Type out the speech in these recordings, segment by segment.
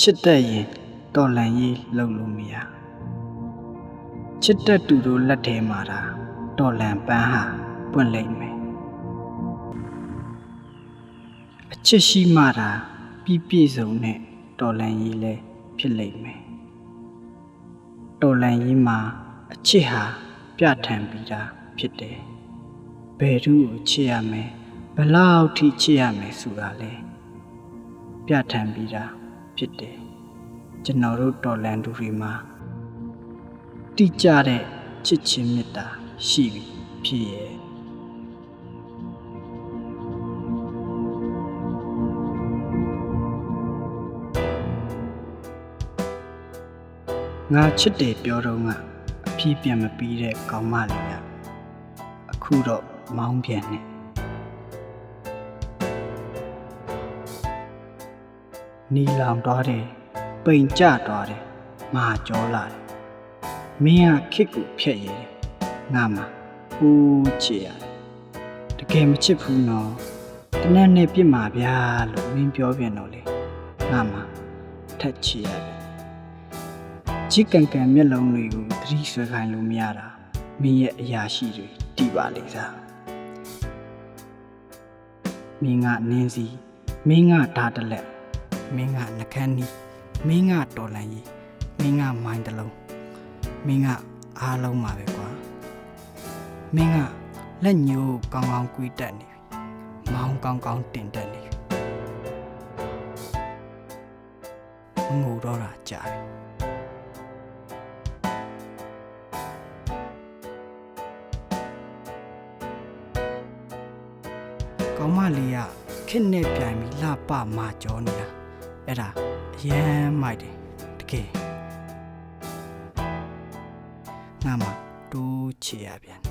ချစ်တတ်ရင်တော်လန်ရေးလုပ်လို့မရချစ်တတ်သူတို့လက်ထဲမှာဒါတော်လန်ပန်းဟာပွင့်လိမ့်မယ်အချစ်ရှိမှဒါပြီးပြည့်စုံတဲ့တော်လန်ရေးလည်းဖြစ်လိမ့်မယ်တော်လန်ရေးမှာအချစ်ဟာပြဋ္ဌာန်းပြီးသားဖြစ်တယ်ဘယ်သူကိုချစ်ရမယ်ဘယ်လောက်ထိချစ်ရမယ်ဆိုတာလဲပြဋ္ဌာန်းပြီးသား ဖြစ်တယ်ကျွန်တော်တို့တော်လန်သူတွေမှာတိကျတဲ့ချစ်ချင်းမေတ္တာရှိပြီဖြစ်ရဲ့ငါချစ်တယ်ပြောတော့ကအပြည့်ပြန်မပြီးတဲ့ကောင်းမလေးကအခုတော့မောင်းပြန်နေ နီလောင်သွားတယ်ပိန်ကျသွားတယ်မာကြောလာတယ်မင်းကခစ်ကိုဖျက်ရည်တယ်ငါမှဟူးချစ်ရတယ်တကယ်မချစ်ဘူးနော်တနက်နဲ့ပြစ်မှာဗျာလို့မင်းပြောပြန်တော့လေငါမှထက်ချစ်ရတယ်ချစ်ကန်ကန်မျက်လုံးတွေကိုသတိဆွဲခိုင်းလို့မရတာမင်းရဲ့အရာရှိတွေတီးပါလေစားမင်းကနင်းစီမင်းကဓာတ်တလက် မင်းကနှကန်းနီးမင်းကတော်လန်ကြီးမင်းကမိုင်းတလုံးမင်းကအားလုံးပါပဲကွာမင်းကလက်ညိုးကောင်းကောင်းကွေးတက်နေပြီမောင်းကောင်းကောင်းတင်တက်နေပြီငိုတော့တာကြာပြီကောင်းမလေးကခစ်နဲ့ပြိုင်ပြီးလှပမာကြောနေတာ အဲ့ဒါအရန်မိုက်တယ်တကယ်ငါမှတူးချရပြန်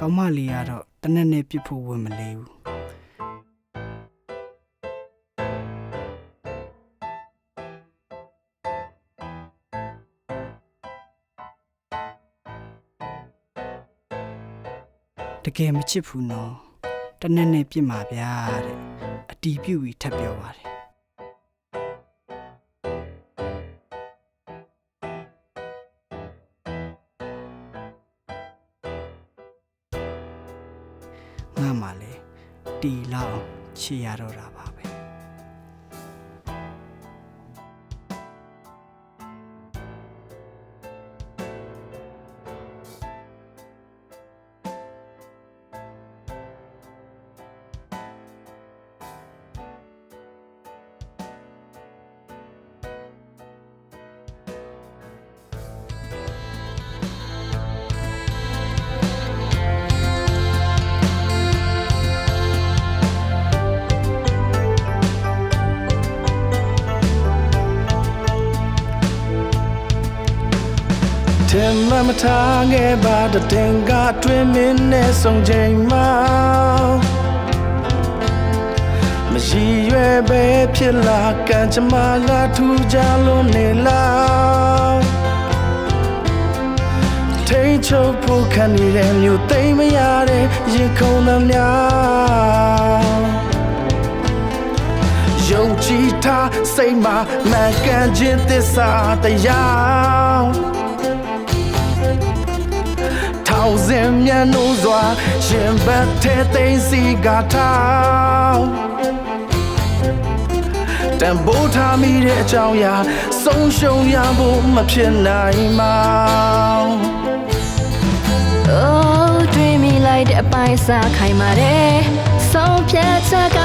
ကောင်းမလေးကတော့တနက်နဲ့ပြစ်ဖို့ဝင်မလေးဘူးတကယ်မချစ်ဘူးနော်တနက်နဲ့ပြစ်မှာဗျာတဲ့အတီးပြုတ်ပြီးထပ်ပြောပါတယ် ငါမှလည်းတီလောက်ချီရတော့တာပါ ပဲတင်မမထားခဲ့ပါတဲ့တင်ကတွင်မင်းနဲ့ဆုံချိန်မှာမရှိရွယ်ပဲဖြစ်လာကံကြမ္မာလာထူကြလို့နေလားထိန်ချုပ်ဖို့ခံနေတဲ့မြို့သိမ်းမရတဲ့ရင်ခုန်သမျှယုံကြည်ထားစိတ်မှာမှန်ကန်ခြင်းသစ္စာတရားထော င်စင်မြန်လို့စွာရှင်ဘတ်ထဲသိမ်းစီကထောင်တန်ဖိုးထားမိတဲ့အကြောင်းအရာဆုံးရှုံးရဖို့မဖြစ်နိုင်ပါ Oh တွေးမိလိုက်တဲ့အပိုင်းအစားခိုင်ပါတယ်ဆုံးဖြတ်ချက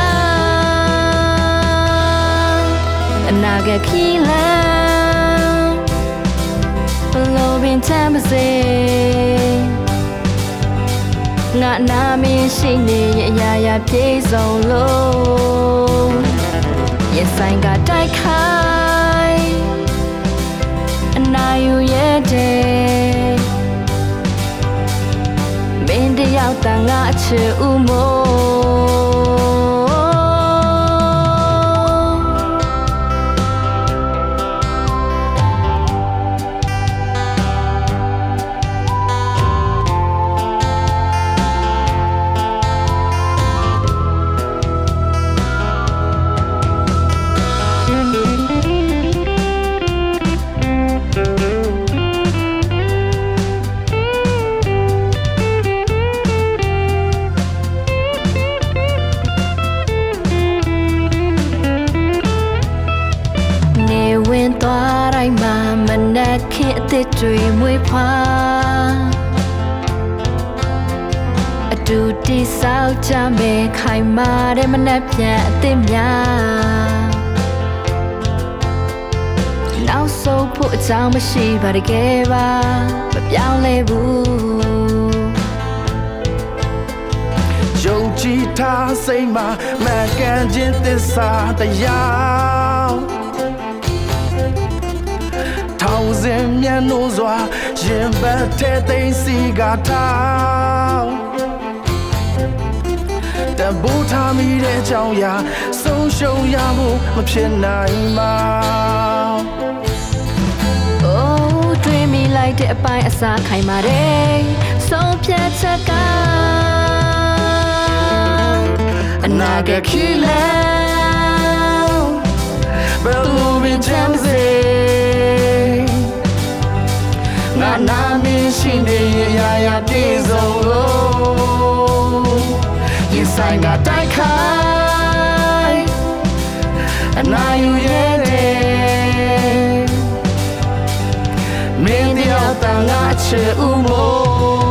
အနာဂတ်ခီလန်ဘလို့ပင်ချမ်းပါစေ ငါနာမည်ရှိနေရဲ့အရာရာပြည့်စုံလို့ရင်ဆိုင်ကတိုက်ခိုက်အယူရဲ့တဲ့မင်းတယောက်တန်ငါအချစ်ဦးမို့ ခင်းအသက်တွေမွေးဖွားအတူတိဆောက်ကြမယ်ခိုင်မာတဲ့မနက်ပြန်အသက်များနောက်ဆုံးဖို့အကြောင်းမရှိပါတကယ်ပါမပြောင်းလဲဘူးယုံကြည်ထားစိတ်မှာမှန်ကန်ခြင်းသစ္စာတရား င်စင်မြတ်နိုးစွာရင်ဘတ်ထဲသိမ်းစီကထောင်တဘူထားမိတဲ့အကြောင်းအရာဆုံးရှုံးရဖို့မဖြစ်နိုင်ပါအိုးတွေးမိလိုက်တဲ့အပိုင်းအစားခိုင်ပါတယ်ဆုံးဖြတ်ချက်ကအနာဂတ်ခီလန်ဘယ်လိုပ င်ချမ်းစေငါနာမည်ရှိနေရရရပြည့်စုံလို့ရင်ဆိုင်ကတိုက်ခိုင်းအနာယူရဲ့တဲ့မင်းတယောက်တန်ငါချေဦးမို့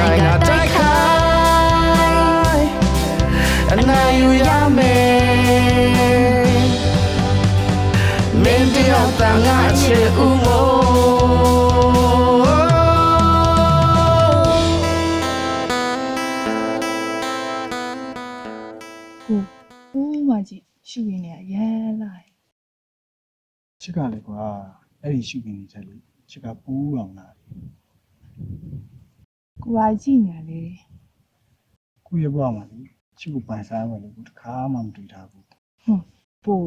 ဆိုင်ကတိုက်ခိုင်းအနာယူရမယ်မင်းတယောက်တန်ငါချစ်ဦးမို့ကိုဦးမကြီးရှူရင်းနေရမ်းလာတယ်ချစ်ကလည်းကွာအဲ့ဒီရှုပ်နေချက်လေချစ်ကပူးအောင်လာတယ် ကိုကကြည့်နေရလေကိုရဲ့ဘဝမှာလေချစ်ကိုပိုင်ဆိုင်မယ်လို့ကိုတစ်ခါမှမတွေ့ထားဘူးပိုး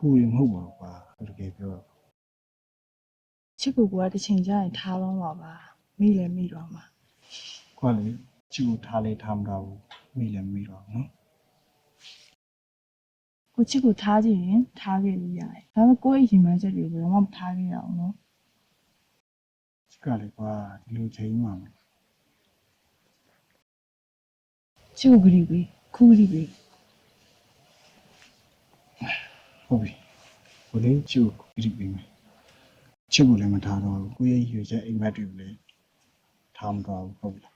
ကိုရင်မဟုတ်ပါဘူးကွာကိုတကယ်ပြောချစ်ကိုကတစ်ချိန်ကျရင်ထားတော့မှာပါမိလည်းမိတော့မှာကိုကလေချစ်ကိုထားလေထားမတော့ဘူးမိလည်းမိတော့နော်ကိုချစ်ကိုထားကြည့်ရင်ထားခဲ့လို့ရတယ်ဒါပေမဲ့ကိုယ့်ရဲ့ရင်မှန်းချက်တွေကိုဘယ်တော့မှမထားခဲ့ရအောင်နော်ချစ်ကလေကွာဒီလိုချိန်မှမယ် ချစ်ကိုဂရီပေးခုဂရီပေးဟုတ်ပြီကိုလေးချစ်ကိုကြည့်ပြီးမယ်ချစ်ကိုလည်းမထားတော့ဘူးကိုရဲ့ရွေချက်အိမ်မက်တွေကိုလည်းထားမတော့ဘူးဟုတ်ပြီလား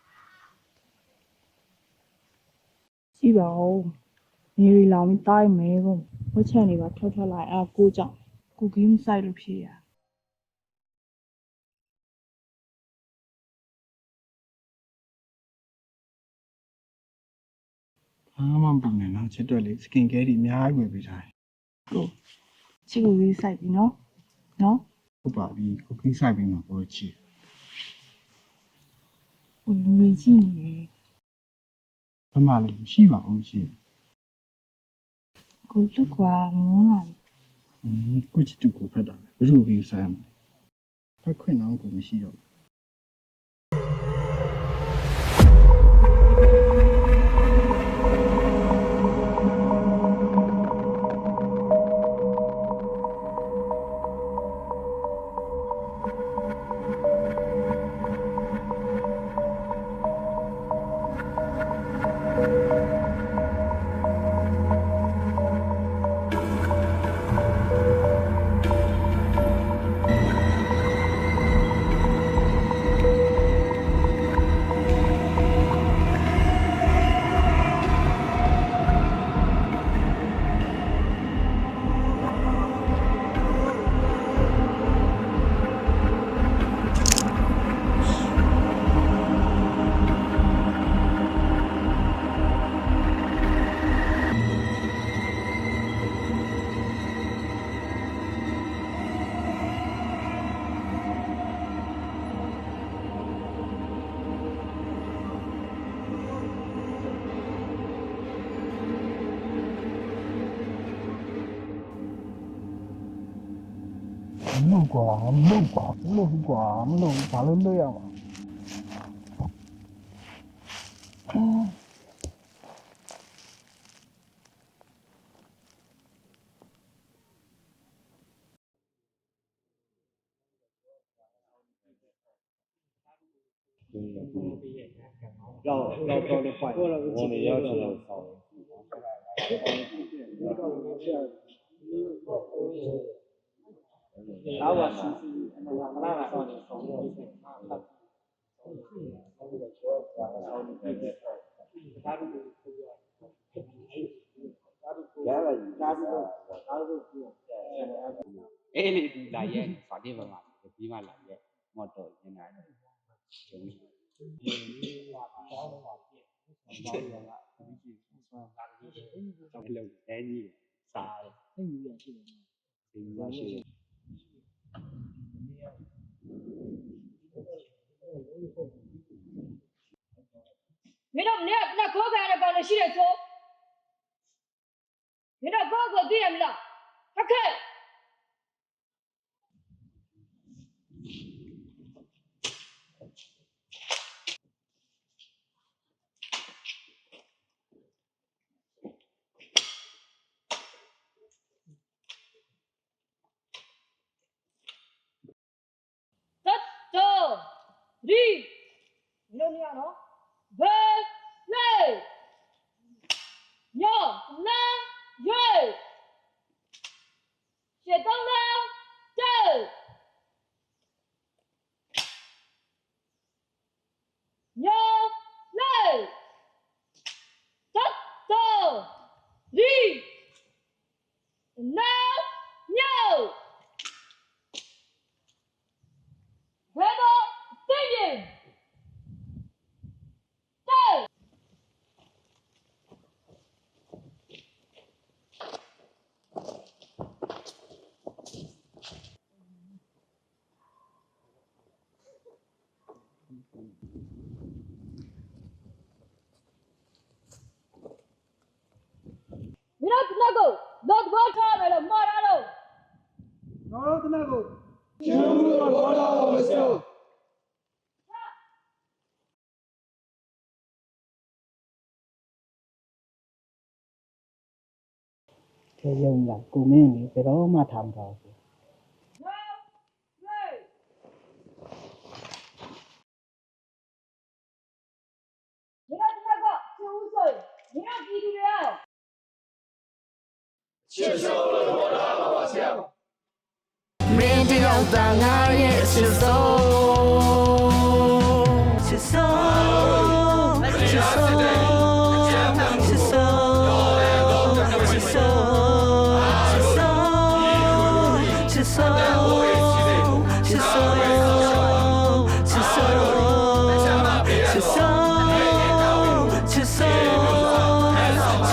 ကြည့်ပါဦးနေရီလောင်ပြီးတိုင်းမဲကုန်ဝက်ချက်နေပါထွက်ထွက်လိုက်အာကိုကြောင့်ကိုဂိမ်းဆိုင်လို့ဖြစ်ရ အားမပူနေနော်ချစ်တော့လေစကင်ကဲတွေအများကြီးဝယ်ပေးထားတယ်ကိုချစ်ကိုဂိမ်းဆိုင်ပြီနော်နော်ဟုတ်ပါပြီကိုကိဆိုင်ပြီးမှကိုချစ်ကိုလူတွေကြည့်နေတယ်ဘယ်မှလည်းရှိပါအောင်ရှိကိုလွတ်ကွာမွန်းလာပြီอืมကိုချစ်တူကိုဖက်တာဘယ်လိုပြီးဆိုင်မလဲဖက်ခွင့်တော့ကိုမရှိတော့ 广路广路广路广路那样嘛。嗯。绕绕高的坏，我们要求少。hours ele di la ye sa de ba ma di ma la ye mo to yin na ni chu ni wa ba ba wa ye ba ya la ni ji su sa da ni ji sa le ni sa ni ye ji ni ni ya shi မင်းတို့မင်းကလက်ခိုးခံရတဲ့ကောင်တွေရှိတယ်ဆိုမင်းတို့ကိုယ့်ကိုယ်သိရမလားဟုတ်ကဲ့သတ်တော် ဒီမင်းတို့နေရနော်ဘ ခဲယုံလာကိုမင်းကြီးဘယ်တော့မှထားမတော်ဘူးရှင်ရှုံးလို့ဟောတာပါဆရာမင်းတယောက်သာငါရဲ့အစ်စ်ဆုံး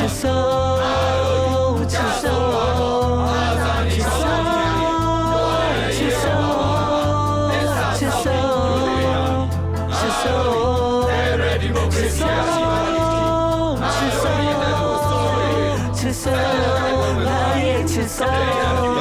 ချစ်ဆိုးချစ်ဆိုးချစ်ဆိုးချစ်ဆိုးချစ်ဆိုးချစ်ဆိုးချစ်ဆိုးချစ်ဆိုးချစ်ဆိုးချစ်ဆိုး